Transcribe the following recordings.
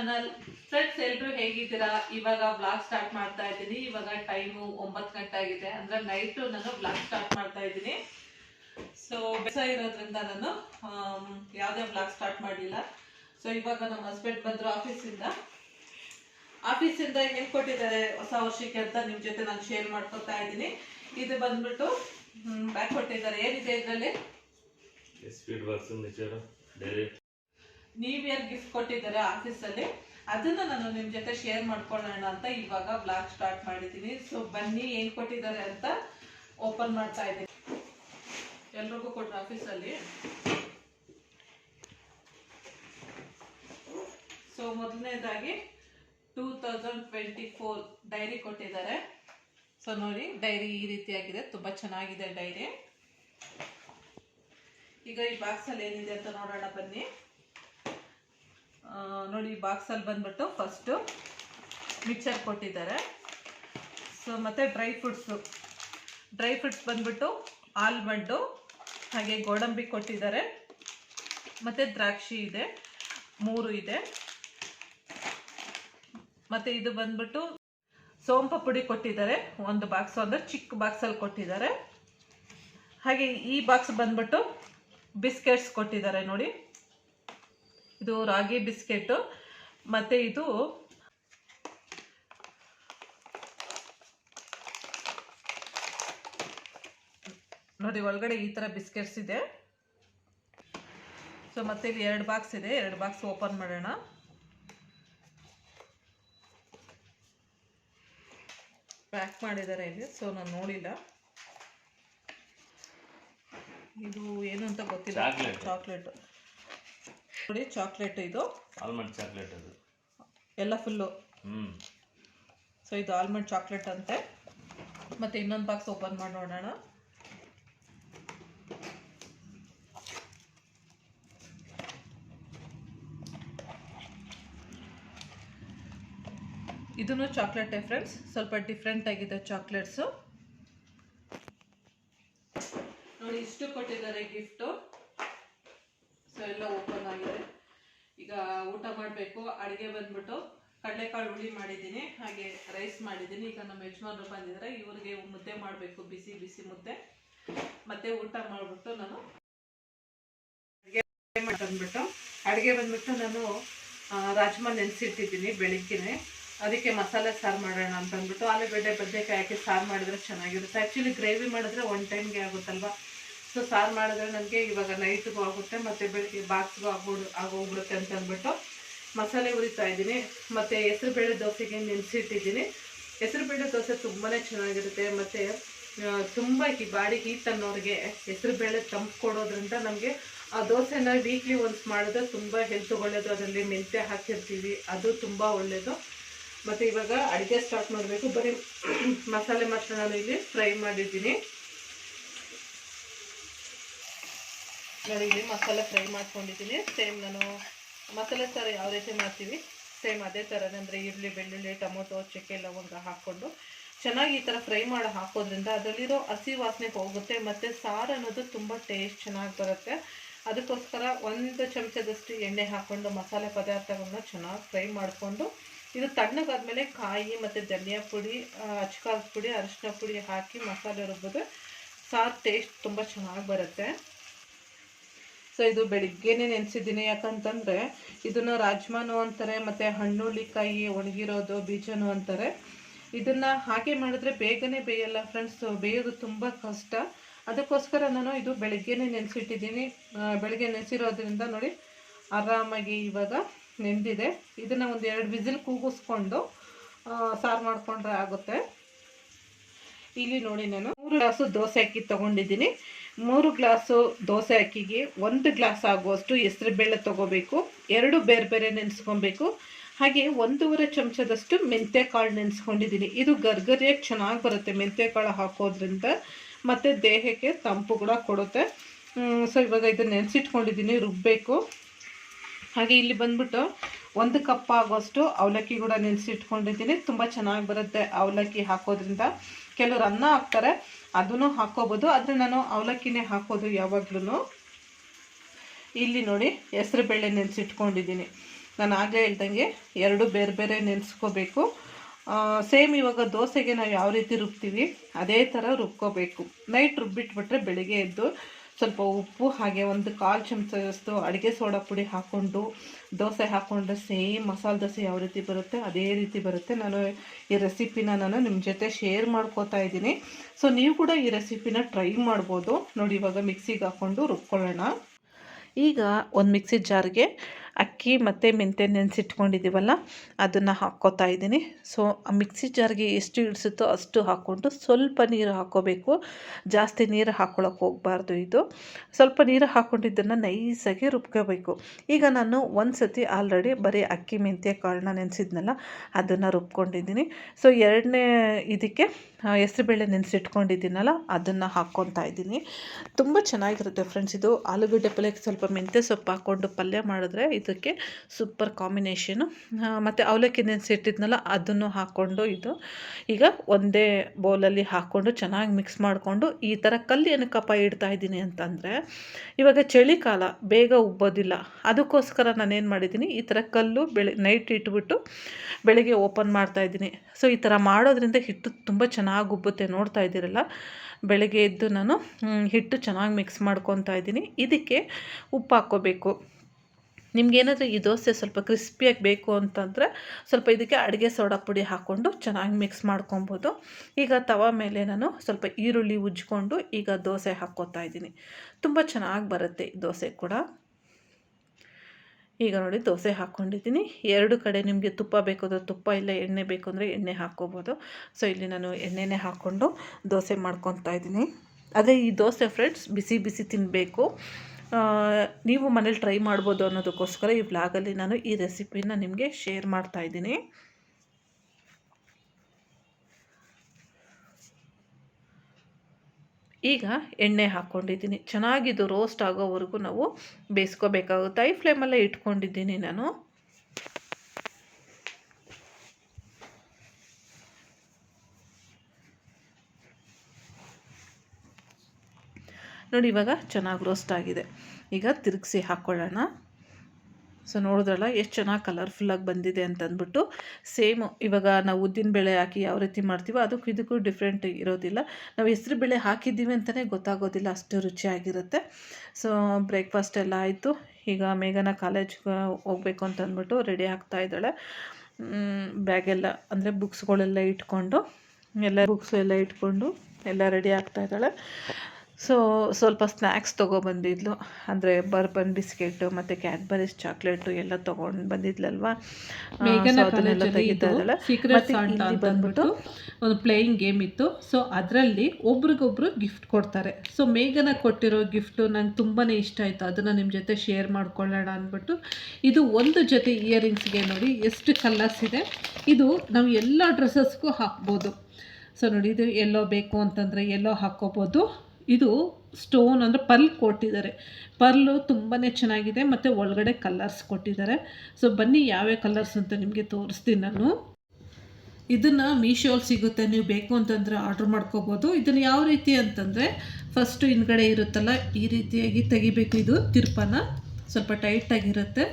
Channel friends ಎಲ್ರು ಹೇಗಿದ್ದೀರಾ? ಇವಾಗ ಬ್ಲಾಗ್ ಸ್ಟಾರ್ಟ್ ಮಾಡ್ತಾ ಇದ್ದೀನಿ. ಇವಾಗ ಟೈಮು ಒಂಬತ್ತು ಗಂಟೆ ಆಗಿದೆ. ಅಂದ್ರೆ ನೈಟು ನಾನು ಬ್ಲಾಗ್ ಸ್ಟಾರ್ಟ್ ಮಾಡ್ತಾ ಇದ್ದೀನಿ. ಸೊ ಬೆಸ ಇರೋದ್ರಿಂದ ನಾನು ಯಾವ್ದೇ ಬ್ಲಾಗ್ ಸ್ಟಾರ್ಟ್ ಮಾಡಿಲ್ಲ ಸೊ ಇವಾಗ ನಮ್ಮ ಹಸ್ಬೆಂಡ್ ಬಂದ್ರು ಆಫೀಸಿಂದ ಆಫೀಸಿಂದ ಹೇಳ್ಕೊಟ್ಟಿದ್ದಾರೆ ಹೊಸ ವರ್ಷಕ್ಕೆ ಅಂತ ನಿಮ್ ಜೊತೆ ನಾನು ಶೇರ್ ಮಾಡ್ಕೊತಾ ಇದ್ದೀನಿ. ಇದು ಬಂದ್ಬಿಟ್ಟು ಬ್ಯಾಗ್ ಕೊಟ್ಟಿದ್ದಾರೆ. ಏನಿದೆ ಇದರಲ್ಲಿ? ಬಾಕ್ಸ್ ಇಯರ್ ಗಿಫ್ಟ್ ಕೊಟ್ಟಿದ್ದಾರೆ ಆಫೀಸಲ್ಲಿ ಅದನ್ನ ನಾನು ನಿಮ್ ಜೊತೆ ಶೇರ್ ಮಾಡ್ಕೊಳ್ಳೋಣ ಅಂತ ಇವಾಗ ಬ್ಲಾಗ್ ಸ್ಟಾರ್ಟ್ ಮಾಡಿದ್ದೀನಿ. ಸೊ ಬನ್ನಿ ಏನ್ ಕೊಟ್ಟಿದ್ದಾರೆ ಅಂತ ಓಪನ್ ಮಾಡ್ತಾ ಇದ್ದೀನಿ. ಎಲ್ರಿಗೂ ಕೊಟ್ರು ಆಫೀಸಲ್ಲಿ ಸೊ ಮೊದಲನೇದಾಗಿ two thousand twenty four diary ಕೊಟ್ಟಿದ್ದಾರೆ. ಸೊ ನೋಡಿ ಡೈರಿ ಈ ರೀತಿಯಾಗಿದೆ. ತುಂಬಾ ಚೆನ್ನಾಗಿದೆ ಡೈರಿ ಈಗ ಈ ಬಾಕ್ಸಲ್ಲಿ ಏನಿದೆ ಅಂತ ನೋಡೋಣ ಬನ್ನಿ. ನೋಡಿ ಬಾಕ್ಸಲ್ಲಿ ಬಂದ್ಬಿಟ್ಟು ಫಸ್ಟು ಮಿಕ್ಸರ್ ಕೊಟ್ಟಿದ್ದಾರೆ. ಸೊ ಮತ್ತು ಡ್ರೈ ಫ್ರೂಟ್ಸು ಡ್ರೈ ಫ್ರೂಟ್ಸ್ ಬಂದ್ಬಿಟ್ಟು ಆಲ್ಮಂಡು ಹಾಗೆ ಗೋಡಂಬಿ ಕೊಟ್ಟಿದ್ದಾರೆ. ಮತ್ತು ದ್ರಾಕ್ಷಿ ಇದೆ, ಮೂರು ಇದೆ. ಮತ್ತು ಇದು ಬಂದ್ಬಿಟ್ಟು ಸೋಂಪು ಪುಡಿ ಕೊಟ್ಟಿದ್ದಾರೆ. ಒಂದು ಬಾಕ್ಸ್ ಅಂದರೆ ಚಿಕ್ಕ ಬಾಕ್ಸಲ್ಲಿ ಕೊಟ್ಟಿದ್ದಾರೆ. ಹಾಗೆ ಈ ಬಾಕ್ಸ್ ಬಂದ್ಬಿಟ್ಟು ಬಿಸ್ಕೆಟ್ಸ್ ಕೊಟ್ಟಿದ್ದಾರೆ, ನೋಡಿ. ಇದು ರಾಗಿ ಬಿಸ್ಕೆಟ್ ಮತ್ತೆ ಇದು ನೋಡಿ ಒಳಗಡೆ ಈ ತರ ಬಿಸ್ಕೆಟ್ಸ್ ಇದೆ. ಸೊ ಮತ್ತೆ ಇಲ್ಲಿ ಎರಡು ಬಾಕ್ಸ್ ಇದೆ. ಎರಡು ಬಾಕ್ಸ್ ಓಪನ್ ಮಾಡೋಣ. ಪ್ಯಾಕ್ ಮಾಡಿದ್ದಾರೆ ಇಲ್ಲಿ ಸೊ ನಾನು ನೋಡಿಲ್ಲ. ಇದು ಏನು ಅಂತ ಗೊತ್ತಿಲ್ಲ. ಚಾಕ್ಲೇಟ್ ನೋಡಿ ಚಾಕ್ಲೇಟ್ ಇದು. ಆಲ್ಮಂಡ್ ಚಾಕ್ಲೇಟ್ ಅದು. ಎಲ್ಲ ಫುಲ್ಲು ಹ್ಮ್. ಸೊ ಇದು ಆಲ್ಮಂಡ್ ಚಾಕ್ಲೇಟ್ ಅಂತೆ. ಮತ್ತೆ ಇನ್ನೊಂದು ಬಾಕ್ಸ್ ಓಪನ್ ಮಾಡಿ ನೋಡೋಣ. ಇದನ್ನು ಚಾಕ್ಲೇಟೇ ಫ್ರೆಂಡ್ಸ್ ಸ್ವಲ್ಪ ಡಿಫ್ರೆಂಟ್ ಆಗಿದೆ ಚಾಕ್ಲೇಟ್ಸು ನೋಡಿ ಇಷ್ಟು ಕೊಟ್ಟಿದ್ದಾರೆ ಗಿಫ್ಟು ಸೊ ಎಲ್ಲ ಓಪನ್ ಈಗ ಊಟ ಮಾಡಬೇಕು, ಅಡುಗೆ ಬಂದ್ಬಿಟ್ಟು ಕಡಲೆಕಾಳು ಹುಳಿ ಮಾಡಿದ್ದೀನಿ, ಹಾಗೆ ರೈಸ್ ಮಾಡಿದ್ದೀನಿ. ಈಗ ನಮ್ಮ ಯಜಮಾನರು ಬಂದಿದ್ದಾರೆ, ಇವರಿಗೆ ಮುದ್ದೆ ಮಾಡಬೇಕು, ಬಿಸಿ ಬಿಸಿ ಮುದ್ದೆ. ಮತ್ತೆ ಊಟ ಮಾಡಿಬಿಟ್ಟು ನಾನು ಅಡುಗೆ ಬಂದ್ಬಿಟ್ಟು ಅಡುಗೆ ಬಂದ್ಬಿಟ್ಟು ನಾನು ರಾಜ್ಮಾ ನೆನೆಸಿಟ್ಟಿದ್ದೀನಿ ಬೆಳಿಗ್ಗೆನೆ. ಅದಕ್ಕೆ ಮಸಾಲೆ ಸಾರು ಮಾಡೋಣ ಅಂತ ಅಂದ್ಬಿಟ್ಟು, ಆಲೂಗಡ್ಡೆ, ಬದನೆಕಾಯಿ ಹಾಕಿ ಸಾರು ಮಾಡಿದ್ರೆ ಚೆನ್ನಾಗಿರುತ್ತೆ. ಆ್ಯಕ್ಚುಲಿ ಗ್ರೇವಿ ಮಾಡಿದ್ರೆ ಒನ್ ಟೈಮ್ಗೆ ಆಗುತ್ತಲ್ವಾ? ಸೊ ಸಾರು ಮಾಡಿದ್ರೆ ನನಗೆ ಇವಾಗ ನೈಟ್ಗೂ ಆಗುತ್ತೆ, ಮತ್ತು ಬೆಳಿಗ್ಗೆ ಬಾಕ್ಸ್ಗೂ ಆಗ್ಬಿಡು ಆಗೋಗ್ಬಿಡುತ್ತೆ ಅಂತ ಅಂದ್ಬಿಟ್ಟು ಮಸಾಲೆ ಹುರಿತಾ ಇದ್ದೀನಿ. ಮತ್ತು ಹೆಸರುಬೇಳೆ ದೋಸೆಗೆ ನೆನೆಸಿಟ್ಟಿದ್ದೀನಿ. ಹೆಸರುಬೇಳೆ ದೋಸೆ ತುಂಬಾ ಚೆನ್ನಾಗಿರುತ್ತೆ, ಮತ್ತು ತುಂಬ ಈ ಬಾಡಿ ಹೀಟ್ ಅನ್ನೋರಿಗೆ ಹೆಸರುಬೇಳೆ ತಂಪು ಕೊಡೋದ್ರಿಂದ ನಮಗೆ ಆ ದೋಸೆನ ವೀಕ್ಲಿ ಒನ್ಸ್ ಮಾಡಿದ್ರೆ ತುಂಬ ಹೆಲ್ತ್ ಒಳ್ಳೆಯದು ಅದರಲ್ಲಿ ಮೆಂತ್ಯ ಹಾಕಿರ್ತೀವಿ, ಅದು ತುಂಬ ಒಳ್ಳೆಯದು ಮತ್ತು ಇವಾಗ ಅಡುಗೆ ಸ್ಟಾರ್ಟ್ ಮಾಡಬೇಕು. ಬರೀ ಮಸಾಲೆ ಮಾತ್ರ ನಾನು ಇಲ್ಲಿ ಫ್ರೈ ಮಾಡಿದ್ದೀನಿ. ನೋಡಿ, ಇಲ್ಲಿ ಮಸಾಲೆ ಫ್ರೈ ಮಾಡ್ಕೊಂಡಿದ್ದೀನಿ. ಸೇಮ್ ನಾನು ಮಸಾಲೆ ಸಾರು ಯಾವ ರೀತಿ ಮಾಡ್ತೀವಿ? ಸೇಮ್ ಅದೇ ಥರನೇ ಅಂದರೆ ಈರುಳ್ಳಿ, ಬೆಳ್ಳುಳ್ಳಿ, ಟೊಮೊಟೊ, ಚಕ್ಕೆ, ಲವಂಗ ಹಾಕ್ಕೊಂಡು ಚೆನ್ನಾಗಿ ಈ ಥರ ಫ್ರೈ ಮಾಡಿ ಹಾಕೋದ್ರಿಂದ ಅದರಲ್ಲಿರೋ ಹಸಿ ವಾಸನೆ ಹೋಗುತ್ತೆ ಮತ್ತು ಸಾರು ಅನ್ನೋದು ತುಂಬ ಟೇಸ್ಟ್ ಚೆನ್ನಾಗಿ ಬರುತ್ತೆ. ಅದಕ್ಕೋಸ್ಕರ ಒಂದು ಚಮಚದಷ್ಟು ಎಣ್ಣೆ ಹಾಕ್ಕೊಂಡು ಮಸಾಲೆ ಪದಾರ್ಥಗಳನ್ನ ಚೆನ್ನಾಗಿ ಫ್ರೈ ಮಾಡಿಕೊಂಡು ಇದು ತಣ್ಣಗಾದ್ಮೇಲೆ ಕಾಯಿ ಮತ್ತು ಧನಿಯಾ ಪುಡಿ ಅಚ್ಕಾಲ್ ಪುಡಿ ಅರಿಶಿನ ಪುಡಿ ಹಾಕಿ ಮಸಾಲೆ ರುಬ್ಬಿದ್ರೆ ಸಾರು ಟೇಸ್ಟ್ ತುಂಬ ಚೆನ್ನಾಗಿ ಬರುತ್ತೆ. ಸೊ ಇದು ಬೆಳಿಗ್ಗೆನೆ ನೆನೆಸಿದ್ದೀನಿ. ಯಾಕಂತಂದರೆ ಇದನ್ನು ರಾಜ್ಮಾನು ಅಂತಾರೆ, ಮತ್ತು ಹಣ್ಣುಳ್ಳಿಕಾಯಿ ಒಣಗಿರೋದು, ಬೀಜನು ಅಂತಾರೆ. ಇದನ್ನು ಹಾಗೆ ಮಾಡಿದ್ರೆ ಬೇಗನೆ ಬೇಯಲ್ಲ ಫ್ರೆಂಡ್ಸ್ ಬೇಯೋದು ತುಂಬ ಕಷ್ಟ. ಅದಕ್ಕೋಸ್ಕರ ನಾನು ಇದು ಬೆಳಿಗ್ಗೆನೆ ನೆನೆಸಿಟ್ಟಿದ್ದೀನಿ. ಬೆಳಿಗ್ಗೆ ನೆನೆಸಿರೋದ್ರಿಂದ ನೋಡಿ ಆರಾಮಾಗಿ ಇವಾಗ ನೆಂದಿದೆ. ಇದನ್ನು ಒಂದು ಎರಡು ವಿಸಿಲ್ ಕೂಗಿಸ್ಕೊಂಡು ಸಾರು ಮಾಡಿಕೊಂಡ್ರೆ ಆಗುತ್ತೆ. ಇಲ್ಲಿ ನೋಡಿ ನಾನು ಮೂರು ಗ್ಲಾಸು ದೋಸೆ ಅಕ್ಕಿ ತೊಗೊಂಡಿದ್ದೀನಿ. ಮೂರು ಗ್ಲಾಸು ದೋಸೆ ಅಕ್ಕಿಗೆ, ಒಂದು ಗ್ಲಾಸ್ ಆಗುವಷ್ಟು ಹೆಸರುಬೇಳೆ ತೊಗೋಬೇಕು, ಎರಡು ಬೇರೆ ಬೇರೆ ನೆನೆಸ್ಕೊಬೇಕು. ಹಾಗೆ ಒಂದೂವರೆ ಚಮಚದಷ್ಟು ಮೆಂತ್ಯ ಕಾಳು ನೆನೆಸ್ಕೊಂಡಿದ್ದೀನಿ. ಇದು ಗರ್ಗರಿಯಾಗಿ ಚೆನ್ನಾಗಿ ಬರುತ್ತೆ ಮೆಂತ್ಯ ಕಾಳು ಹಾಕೋದ್ರಿಂದ, ಮತ್ತು ದೇಹಕ್ಕೆ ತಂಪು ಕೂಡ ಕೊಡುತ್ತೆ. ಸೊ ಇವಾಗ ಇದು ನೆನೆಸಿಟ್ಕೊಂಡಿದ್ದೀನಿ ರುಬ್ಬಬೇಕು ಹಾಗೆ ಇಲ್ಲಿ ಬಂದ್ಬಿಟ್ಟು ಒಂದು ಕಪ್ ಆಗೋಷ್ಟು ಅವಲಕ್ಕಿ ಕೂಡ ನೆನೆಸಿಟ್ಕೊಂಡಿದ್ದೀನಿ. ತುಂಬ ಚೆನ್ನಾಗಿ ಬರುತ್ತೆ ಅವಲಕ್ಕಿ ಹಾಕೋದ್ರಿಂದ. ಕೆಲವರು ಅನ್ನ ಹಾಕ್ತಾರೆ ಅದನ್ನು ಹಾಕ್ಕೋಬೋದು ಆದರೆ ನಾನು ಅವಲಕ್ಕಿನೇ ಹಾಕೋದು ಯಾವಾಗ್ಲೂ ಇಲ್ಲಿ ನೋಡಿ, ಹೆಸರು ಬೇಳೆ ನೆನೆಸಿಟ್ಕೊಂಡಿದ್ದೀನಿ. ನಾನು ಆಗಲೇ ಹೇಳ್ದಂಗೆ ಎರಡು ಬೇರೆ ಬೇರೆ ನೆನೆಸ್ಕೋಬೇಕು. ಸೇಮ್ ಇವಾಗ ದೋಸೆಗೆ ನಾವು ಯಾವ ರೀತಿ ರುಬ್ತೀವಿ, ಅದೇ ಥರ ರುಬ್ಕೋಬೇಕು. ನೈಟ್ ರುಬ್ಬಿಟ್ಬಿಟ್ರೆ ಬೆಳಿಗ್ಗೆ ಎದ್ದು ಸ್ವಲ್ಪ ಉಪ್ಪು, ಹಾಗೆ ಒಂದು ಕಾಲು ಚಮಚದಷ್ಟು ಅಡುಗೆ ಸೋಡಾ ಪುಡಿ ಹಾಕ್ಕೊಂಡು, ದೋಸೆ ಹಾಕ್ಕೊಂಡ್ರೆ ಸೇಮ್ ಮಸಾಲೆ ದೋಸೆ ಯಾವ ರೀತಿ ಬರುತ್ತೆ, ಅದೇ ರೀತಿ ಬರುತ್ತೆ. ನಾನು ಈ ರೆಸಿಪಿನ ನಾನು ನಿಮ್ಮ ಜೊತೆ ಶೇರ್ ಮಾಡ್ಕೋತಾ ಇದ್ದೀನಿ. ಸೊ ನೀವು ಕೂಡ ಈ ರೆಸಿಪಿನ ಟ್ರೈ ಮಾಡ್ಬೋದು. ನೋಡಿ ಇವಾಗ ಮಿಕ್ಸಿಗೆ ಹಾಕ್ಕೊಂಡು ರುಬ್ಕೊಳ್ಳೋಣ. ಈಗ ಒಂದು ಮಿಕ್ಸಿ ಜಾರ್ಗೆ ಅಕ್ಕಿ ಮತ್ತು ಮೆಂತ್ಯ ನೆನೆಸಿಟ್ಕೊಂಡಿದ್ದೀವಲ್ಲ ಅದನ್ನು ಹಾಕ್ಕೋತಾ ಇದ್ದೀನಿ. ಸೊ ಮಿಕ್ಸಿ ಜಾರ್ಗೆ ಎಷ್ಟು ಇಳಿಸುತ್ತೋ ಅಷ್ಟು ಹಾಕ್ಕೊಂಡು ಸ್ವಲ್ಪ ನೀರು ಹಾಕ್ಕೋಬೇಕು. ಜಾಸ್ತಿ ನೀರು ಹಾಕ್ಕೊಳಕ್ಕೆ ಹೋಗಬಾರ್ದು ಇದು. ಸ್ವಲ್ಪ ನೀರು ಹಾಕ್ಕೊಂಡಿದ್ದನ್ನು ನೈಸಾಗಿ ರುಬ್ಕೋಬೇಕು. ಈಗ ನಾನು ಒಂದು ಸತಿ ಆಲ್ರೆಡಿ ಬರೀ ಅಕ್ಕಿ, ಮೆಂತ್ಯ, ಕಾಳನ್ನ ನೆನೆಸಿದ್ನಲ್ಲ, ಅದನ್ನು ರುಬ್ಕೊಂಡಿದ್ದೀನಿ. ಸೊ ಎರಡನೇ ಇದಕ್ಕೆ ಹೆಸರುಬೇಳೆ ನೆನೆಸಿಟ್ಕೊಂಡಿದ್ದೀನಲ್ಲ, ಅದನ್ನು ಹಾಕ್ಕೊತಾ ಇದ್ದೀನಿ. ತುಂಬ ಚೆನ್ನಾಗಿರುತ್ತೆ ಫ್ರೆಂಡ್ಸ್ ಇದು. ಆಲೂಗಡ್ಡೆ ಪಲ್ಯಕ್ಕೆ ಸ್ವಲ್ಪ ಮೆಂತ್ಯ ಸೊಪ್ಪು ಹಾಕ್ಕೊಂಡು ಪಲ್ಯ ಮಾಡಿದ್ರೆ ಇದಕ್ಕೆ ಸೂಪರ್ ಕಾಂಬಿನೇಷನು ಮತ್ತು ಅವಲಕ್ಕಿ ನೆನೆಸಿಟ್ಟಿದ್ನಲ್ಲ ಅದನ್ನು ಹಾಕ್ಕೊಂಡು ಇದು, ಈಗ ಒಂದೇ ಬೌಲಲ್ಲಿ ಹಾಕ್ಕೊಂಡು ಚೆನ್ನಾಗಿ ಮಿಕ್ಸ್ ಮಾಡಿಕೊಂಡು ಈ ಥರ ಕಲ್ಲು ಏನಕ್ಕಪ್ಪ ಇಡ್ತಾ ಇದ್ದೀನಿ ಅಂತಂದರೆ, ಇವಾಗ ಚಳಿಕಾಲ ಬೇಗ ಉಬ್ಬೋದಿಲ್ಲ ಅದಕ್ಕೋಸ್ಕರ ನಾನೇನು ಮಾಡಿದ್ದೀನಿ, ಈ ಥರ ಕಲ್ಲು ಬೆಳೆ ನೈಟ್ ಇಟ್ಬಿಟ್ಟು ಬೆಳಗ್ಗೆ ಓಪನ್ ಮಾಡ್ತಾ ಇದ್ದೀನಿ. ಸೊ ಈ ಥರ ಮಾಡೋದ್ರಿಂದ ಹಿಟ್ಟು ತುಂಬ ಚೆನ್ನಾಗಿ ಉಬ್ಬುತ್ತೆ, ನೋಡ್ತಾ ಇದ್ದೀರಲ್ಲ? ಬೆಳಗ್ಗೆ ಎದ್ದು ನಾನು ಹಿಟ್ಟು ಚೆನ್ನಾಗಿ ಮಿಕ್ಸ್ ಮಾಡ್ಕೊತಾ ಇದ್ದೀನಿ. ಇದಕ್ಕೆ ಉಪ್ಪು ಹಾಕ್ಕೋಬೇಕು. ನಿಮ್ಗೇನಾದರೂ ಈ ದೋಸೆ ಸ್ವಲ್ಪ ಕ್ರಿಸ್ಪಿಯಾಗಿ ಬೇಕು ಅಂತಂದರೆ ಸ್ವಲ್ಪ ಇದಕ್ಕೆ ಅಡುಗೆ ಸೋಡಾ ಪುಡಿ ಹಾಕ್ಕೊಂಡು ಚೆನ್ನಾಗಿ ಮಿಕ್ಸ್ ಮಾಡ್ಕೊಬೋದು. ಈಗ ತವ ಮೇಲೆ ನಾನು ಸ್ವಲ್ಪ ಈರುಳ್ಳಿ ಉಜ್ಜಿಕೊಂಡು ಈಗ ದೋಸೆ ಹಾಕ್ಕೋತಾ ಇದ್ದೀನಿ. ತುಂಬ ಚೆನ್ನಾಗಿ ಬರುತ್ತೆ ದೋಸೆ ಕೂಡ. ಈಗ ನೋಡಿ ದೋಸೆ ಹಾಕ್ಕೊಂಡಿದ್ದೀನಿ. ಎರಡು ಕಡೆ ನಿಮಗೆ ತುಪ್ಪ ಬೇಕು ಅಂದರೆ ತುಪ್ಪ, ಇಲ್ಲ ಎಣ್ಣೆ ಬೇಕು ಅಂದರೆ ಎಣ್ಣೆ ಹಾಕ್ಕೋಬೋದು. ಸೊ ಇಲ್ಲಿ ನಾನು ಎಣ್ಣೆನೇ ಹಾಕ್ಕೊಂಡು ದೋಸೆ ಮಾಡ್ಕೊತಾ ಇದ್ದೀನಿ. ಅದೇ ಈ ದೋಸೆ ಫ್ರೆಂಡ್ಸ್ ಬಿಸಿ ಬಿಸಿ ತಿನ್ನಬೇಕು ನೀವು ಮನೇಲಿ ಟ್ರೈ ಮಾಡ್ಬೋದು ಅನ್ನೋದಕ್ಕೋಸ್ಕರ ಈ ಬ್ಲಾಗಲ್ಲಿ ನಾನು ಈ ರೆಸಿಪಿನ ನಿಮಗೆ ಶೇರ್ ಮಾಡ್ತಾ ಇದ್ದೀನಿ. ಈಗ ಎಣ್ಣೆ ಹಾಕ್ಕೊಂಡಿದ್ದೀನಿ. ಚೆನ್ನಾಗಿದ್ದು ರೋಸ್ಟ್ ಆಗೋವರೆಗೂ ನಾವು ಬೇಯಿಸ್ಕೋಬೇಕಾಗುತ್ತೆ. ಐ ಫ್ಲೇಮಲ್ಲೇ ಇಟ್ಕೊಂಡಿದ್ದೀನಿ ನಾನು. ಇವಾಗ ಚೆನ್ನಾಗಿ ರೋಸ್ಟ್ ಆಗಿದೆ. ಈಗ ತಿರುಗಿಸಿ ಹಾಕ್ಕೊಳ್ಳೋಣ ಸೊ ನೋಡಿದ್ರಲ್ಲ ಎಷ್ಟು ಚೆನ್ನಾಗಿ ಕಲರ್ಫುಲ್ಲಾಗಿ ಬಂದಿದೆ ಅಂತ ಅಂದ್ಬಿಟ್ಟು ಸೇಮು ಇವಾಗ ನಾವು ಉದ್ದಿನ ಬೇಳೆ ಹಾಕಿ ಯಾವ ರೀತಿ ಮಾಡ್ತೀವೋ ಅದಕ್ಕೂ ಇದಕ್ಕೂ ಡಿಫ್ರೆಂಟ್ ಇರೋದಿಲ್ಲ. ನಾವು ಹೆಸ್ರು ಬೇಳೆ ಹಾಕಿದ್ದೀವಿ ಅಂತಲೇ ಗೊತ್ತಾಗೋದಿಲ್ಲ, ಅಷ್ಟು ರುಚಿಯಾಗಿರುತ್ತೆ. ಸೊ ಬ್ರೇಕ್ಫಾಸ್ಟ್ ಎಲ್ಲ ಆಯಿತು. ಈಗ ಮೇಘನ ಕಾಲೇಜ್ಗೆ ಹೋಗ್ಬೇಕು ಅಂತ ಅಂದ್ಬಿಟ್ಟು ರೆಡಿ ಆಗ್ತಾ ಇದ್ದಾಳೆ. ಬ್ಯಾಗೆಲ್ಲ ಅಂದರೆ ಬುಕ್ಸ್ಗಳೆಲ್ಲ ಇಟ್ಕೊಂಡು, ಎಲ್ಲ ಬುಕ್ಸ್ ಎಲ್ಲ ಇಟ್ಕೊಂಡು ಎಲ್ಲ ರೆಡಿ ಆಗ್ತಾ ಇದ್ದಾಳೆ. ಸೊ ಸ್ವಲ್ಪ ಸ್ನ್ಯಾಕ್ಸ್ ತೊಗೊಬಂದಿದ್ಲು ಅಂದರೆ ಬರ್ಬನ್ ಬಿಸ್ಕೆಟು ಮತ್ತು ಕ್ಯಾಡ್ಬರೀಸ್ ಚಾಕ್ಲೇಟು ಎಲ್ಲ ತೊಗೊಂಡು ಬಂದಿದ್ಲಲ್ವಾ? ಅದನ್ನೆಲ್ಲ ತೆಗಿತಾ ಇದ್ದಾಳೆ ಇಲ್ಲಿ ಬಂದ್ಬಿಟ್ಟು ಒಂದು ಪ್ಲೇಯಿಂಗ್ ಗೇಮ್ ಇತ್ತು. ಸೊ ಅದರಲ್ಲಿ ಒಬ್ರಿಗೊಬ್ರು ಗಿಫ್ಟ್ ಕೊಡ್ತಾರೆ. ಸೊ ಮೇಘನ ಕೊಟ್ಟಿರೋ ಗಿಫ್ಟು ನಂಗೆ ತುಂಬಾ ಇಷ್ಟ ಆಯಿತು. ಅದನ್ನು ನಿಮ್ಮ ಜೊತೆ ಶೇರ್ ಮಾಡ್ಕೊಳ್ಳೋಣ ಅಂದ್ಬಿಟ್ಟು. ಇದು ಒಂದು ಜೊತೆ ಇಯರಿಂಗ್ಸ್ಗೆ ನೋಡಿ ಎಷ್ಟು ಕಲರ್ಸ್ ಇದೆ. ಇದು ನಾವು ಎಲ್ಲ ಡ್ರೆಸ್ಸಸ್ಗೂ ಹಾಕ್ಬೋದು. ಸೊ ನೋಡಿ ಇದು ಎಲ್ಲೋ ಬೇಕು ಅಂತಂದರೆ ಎಲ್ಲೋ ಹಾಕ್ಕೋಬೋದು. ಇದು ಸ್ಟೋನ್ ಅಂದರೆ ಪರ್ಲ್ ಕೊಟ್ಟಿದ್ದಾರೆ. ಪರ್ಲು ತುಂಬಾ ಚೆನ್ನಾಗಿದೆ, ಮತ್ತು ಒಳಗಡೆ ಕಲರ್ಸ್ ಕೊಟ್ಟಿದ್ದಾರೆ. ಸೊ ಬನ್ನಿ ಯಾವ್ಯಾವ ಕಲರ್ಸ್ ಅಂತ ನಿಮಗೆ ತೋರಿಸ್ತೀನಿ ನಾನು. ಇದನ್ನು ಮೀಶೋಲ್ಲಿ ಸಿಗುತ್ತೆ, ನೀವು ಬೇಕು ಅಂತಂದರೆ ಆರ್ಡ್ರ್ ಮಾಡ್ಕೋಬೋದು. ಇದನ್ನು ಯಾವ ರೀತಿ ಅಂತಂದರೆ ಫಸ್ಟು ಹಿಂದ್ಗಡೆ ಇರುತ್ತಲ್ಲ, ಈ ರೀತಿಯಾಗಿ ತೆಗಿಬೇಕು ಇದು ತಿರ್ಪನ. ಸ್ವಲ್ಪ ಟೈಟಾಗಿರುತ್ತೆ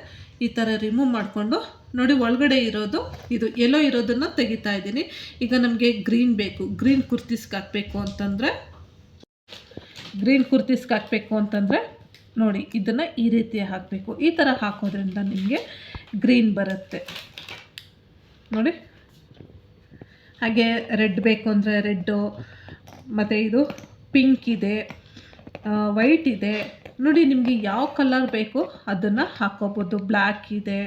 ಈ ಥರ ರಿಮೂವ್ ಮಾಡಿಕೊಂಡು, ನೋಡಿ ಒಳಗಡೆ ಇರೋದು, ಇದು ಎಲ್ಲೋ ಇರೋದನ್ನು ತೆಗಿತಾ ಇದ್ದೀನಿ. ಈಗ ನಮಗೆ ಗ್ರೀನ್ ಬೇಕು. ಗ್ರೀನ್ ಕುರ್ತಿಸ್ಗೆ ಹಾಕಬೇಕು ಅಂತಂದರೆ ಗ್ರೀನ್ ಕುರ್ತಿಸ್ಗೆ ಹಾಕಬೇಕು ಅಂತಂದರೆ ನೋಡಿ, ಇದನ್ನು ಈ ರೀತಿ ಹಾಕಬೇಕು. ಈ ಥರ ಹಾಕೋದ್ರಿಂದ ನಿಮಗೆ ಗ್ರೀನ್ ಬರುತ್ತೆ. ನೋಡಿ, ಹಾಗೆ ರೆಡ್ ಬೇಕು ಅಂದರೆ ರೆಡ್ಡು, ಮತ್ತು ಇದು ಪಿಂಕ್ ಇದೆ ವೈಟ್ ಇದೆ. ನೋಡಿ, ನಿಮಗೆ ಯಾವ ಕಲರ್ ಬೇಕು ಅದನ್ನು ಹಾಕೋಬೋದು. ಬ್ಲ್ಯಾಕ್ ಇದೆ,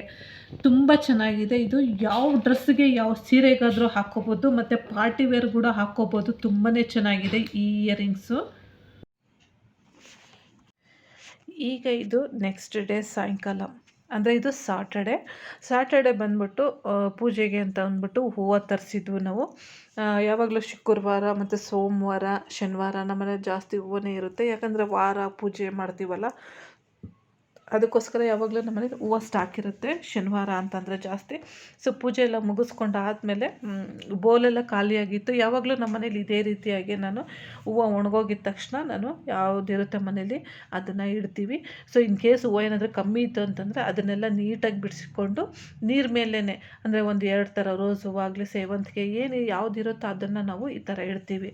ತುಂಬ ಚೆನ್ನಾಗಿದೆ. ಇದು ಯಾವ ಡ್ರೆಸ್ಗೆ ಯಾವ ಸೀರೆಗಾದರೂ ಹಾಕೋಬೋದು, ಮತ್ತು ಪಾರ್ಟಿ ವೇರ್ ಕೂಡ ಹಾಕೋಬೋದು. ತುಂಬಾ ಚೆನ್ನಾಗಿದೆ ಈ ಇಯರಿಂಗ್ಸು. ಈಗ ಇದು ನೆಕ್ಸ್ಟ್ ಡೇ ಸಾಯಂಕಾಲ. ಅಂದರೆ ಇದು ಸಾಟರ್ಡೆ ಸಾಟರ್ಡೆ ಬಂದ್ಬಿಟ್ಟು ಪೂಜೆಗೆ ಅಂತ ಅಂದ್ಬಿಟ್ಟು ಹೂವು ತರಿಸಿದ್ವು ನಾವು. ಯಾವಾಗಲೂ ಶುಕ್ರವಾರ ಮತ್ತು ಸೋಮವಾರ, ಶನಿವಾರ ನಮ್ಮನೆ ಜಾಸ್ತಿ ಹೂವನೇ ಇರುತ್ತೆ. ಯಾಕಂದರೆ ವಾರ ಪೂಜೆ ಮಾಡ್ತೀವಲ್ಲ ಅದಕ್ಕೋಸ್ಕರ ಯಾವಾಗಲೂ ನಮ್ಮನೇಲಿ ಹೂವು ಸ್ಟಾಕ್ ಇರುತ್ತೆ, ಶನಿವಾರ ಅಂತಂದರೆ ಜಾಸ್ತಿ. ಸೊ ಪೂಜೆ ಎಲ್ಲ ಮುಗಿಸ್ಕೊಂಡು ಆದಮೇಲೆ ಬೋಲೆಲ್ಲ ಖಾಲಿಯಾಗಿತ್ತು. ಯಾವಾಗಲೂ ನಮ್ಮ ಮನೇಲಿ ಇದೇ ರೀತಿಯಾಗಿ ನಾನು ಹೂವು ಒಣಗೋಗಿದ ತಕ್ಷಣ ನಾನು ಯಾವುದಿರುತ್ತೆ ಮನೇಲಿ ಅದನ್ನು ಇಡ್ತೀವಿ. ಸೊ ಇನ್ ಕೇಸ್ ಹೂವು ಏನಾದರೂ ಕಮ್ಮಿ ಇತ್ತು ಅಂತಂದರೆ ಅದನ್ನೆಲ್ಲ ನೀಟಾಗಿ ಬಿಡಿಸಿಕೊಂಡು ನೀರು ಮೇಲೇ ಅಂದರೆ ಒಂದು ಎರಡು ಥರ ರೋಸ್ ಹೂವಾಗಲಿ ಸೇವಂತಿಗೆ ಏನು ಯಾವುದಿರುತ್ತೋ ಅದನ್ನು ನಾವು ಈ ಥರ ಇಡ್ತೀವಿ.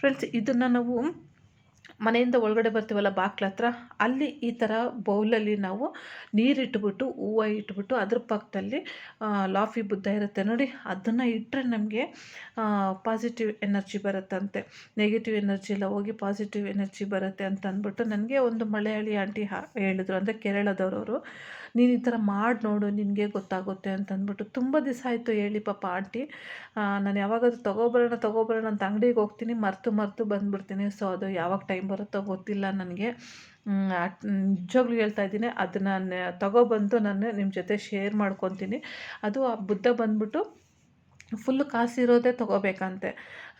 ಫ್ರೆಂಡ್ಸ್ ಇದನ್ನು ನಾವು ಮನೆಯಿಂದ ಒಳಗಡೆ ಬರ್ತೀವಲ್ಲ ಬಾಗ್ಲ ಹತ್ರ, ಅಲ್ಲಿ ಈ ಥರ ಬೌಲಲ್ಲಿ ನಾವು ನೀರಿಟ್ಬಿಟ್ಟು ಹೂವು ಇಟ್ಬಿಟ್ಟು ಅದ್ರ ಪಕ್ಕದಲ್ಲಿ ಲಾಫಿ ಬುದ್ಧ ಇರುತ್ತೆ ನೋಡಿ, ಅದನ್ನು ಇಟ್ಟರೆ ನಮಗೆ ಪಾಸಿಟಿವ್ ಎನರ್ಜಿ ಬರುತ್ತಂತೆ. ನೆಗೆಟಿವ್ ಎನರ್ಜಿ ಎಲ್ಲ ಹೋಗಿ ಪಾಸಿಟಿವ್ ಎನರ್ಜಿ ಬರುತ್ತೆ ಅಂತ ಅಂದ್ಬಿಟ್ಟು ನನಗೆ ಒಂದು ಮಲಯಾಳಿ ಆಂಟಿ ಹೇಳಿದ್ರು, ಅಂದರೆ ಕೇರಳದವ್ರವರು. ನೀನು ಈ ಥರ ಮಾಡಿ ನೋಡು, ನಿನಗೆ ಗೊತ್ತಾಗುತ್ತೆ ಅಂತ ಅಂದ್ಬಿಟ್ಟು ತುಂಬ ದಿವಸ ಆಯಿತು ಹೇಳಿ ಪಾಪ ಆಂಟಿ. ನಾನು ಯಾವಾಗಾದ್ರೂ ತೊಗೊಬರೋಣ ತೊಗೊಬರೋಣ ಅಂತ ಅಂಗಡಿಗೆ ಹೋಗ್ತೀನಿ, ಮರೆತು ಮರೆತು ಬಂದುಬಿಡ್ತೀನಿ. ಸೊ ಅದು ಯಾವಾಗ ಟೈಮ್ ಬರುತ್ತೋ ಗೊತ್ತಿಲ್ಲ ನನಗೆ. ನಿಜವಾಗ್ಲೂ ಹೇಳ್ತಾ ಇದ್ದೀನಿ, ಅದನ್ನು ತಗೊಬಂದು ನಾನು ನಿಮ್ಮ ಜೊತೆ ಶೇರ್ ಮಾಡ್ಕೊತೀನಿ. ಅದು ಆ ಬುದ್ಧ ಬಂದ್ಬಿಟ್ಟು ಫುಲ್ಲು ಕಾಸಿರೋದೇ ತೊಗೋಬೇಕಂತೆ.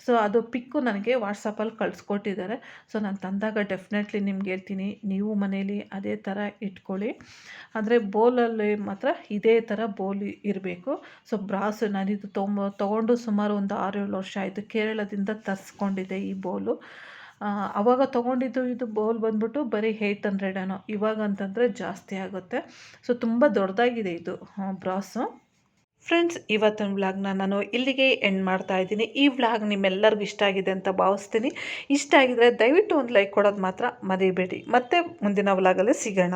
ಸೊ, ಅದು ಪಿಕ್ಕು ನನಗೆ ವಾಟ್ಸಪ್ಪಲ್ಲಿ ಕಳಿಸ್ಕೊಟ್ಟಿದ್ದಾರೆ. ಸೊ, ನಾನು ತಂದಾಗ ಡೆಫಿನೆಟ್ಲಿ ನಿಮ್ಗೆ ಹೇಳ್ತೀನಿ. ನೀವು ಮನೇಲಿ ಅದೇ ಥರ ಇಟ್ಕೊಳ್ಳಿ. ಅಂದರೆ ಬೋಲಲ್ಲಿ ಮಾತ್ರ ಇದೇ ಥರ ಬೋಲ್ ಇರಬೇಕು. ಸೊ, ಬ್ರಾಸ್ ನಾನಿದು ತೊಂಬ, ತೊಗೊಂಡು ಸುಮಾರು ಒಂದು ಆರು ಏಳು ವರ್ಷ ಆಯಿತು ಕೇರಳದಿಂದ ತರಿಸ್ಕೊಂಡಿದ್ದೆ ಈ ಬೋಲು. ಆವಾಗ ತೊಗೊಂಡಿದ್ದು ಇದು ಬೌಲ್ ಬಂದ್ಬಿಟ್ಟು ಬರೀ ಏಯ್ಟ್ ಹಂಡ್ರೆಡೇನೋ ಇವಾಗ ಅಂತಂದರೆ ಜಾಸ್ತಿ ಆಗುತ್ತೆ. ಸೊ, ತುಂಬ ದೊಡ್ಡದಾಗಿದೆ ಇದು ಬ್ರಾಸು. ಫ್ರೆಂಡ್ಸ್ ಇವತ್ತಿನ ವ್ಲಾಗ್ನ ನಾನು ಇಲ್ಲಿಗೆ ಎಂಡ್ ಮಾಡ್ತಾ ಇದ್ದೀನಿ. ಈ ವ್ಲಾಗ್ ನಿಮ್ಮೆಲ್ಲರಿಗೂ ಇಷ್ಟ ಆಗಿದೆ ಅಂತ ಭಾವಿಸ್ತೀನಿ. ಇಷ್ಟ ಆಗಿದರೆ ದಯವಿಟ್ಟು ಒಂದು ಲೈಕ್ ಕೊಡೋದು ಮಾತ್ರ ಮರಿಬೇಡಿ. ಮತ್ತೆ ಮುಂದಿನ ವ್ಲಾಗಲ್ಲಿ ಸಿಗೋಣ.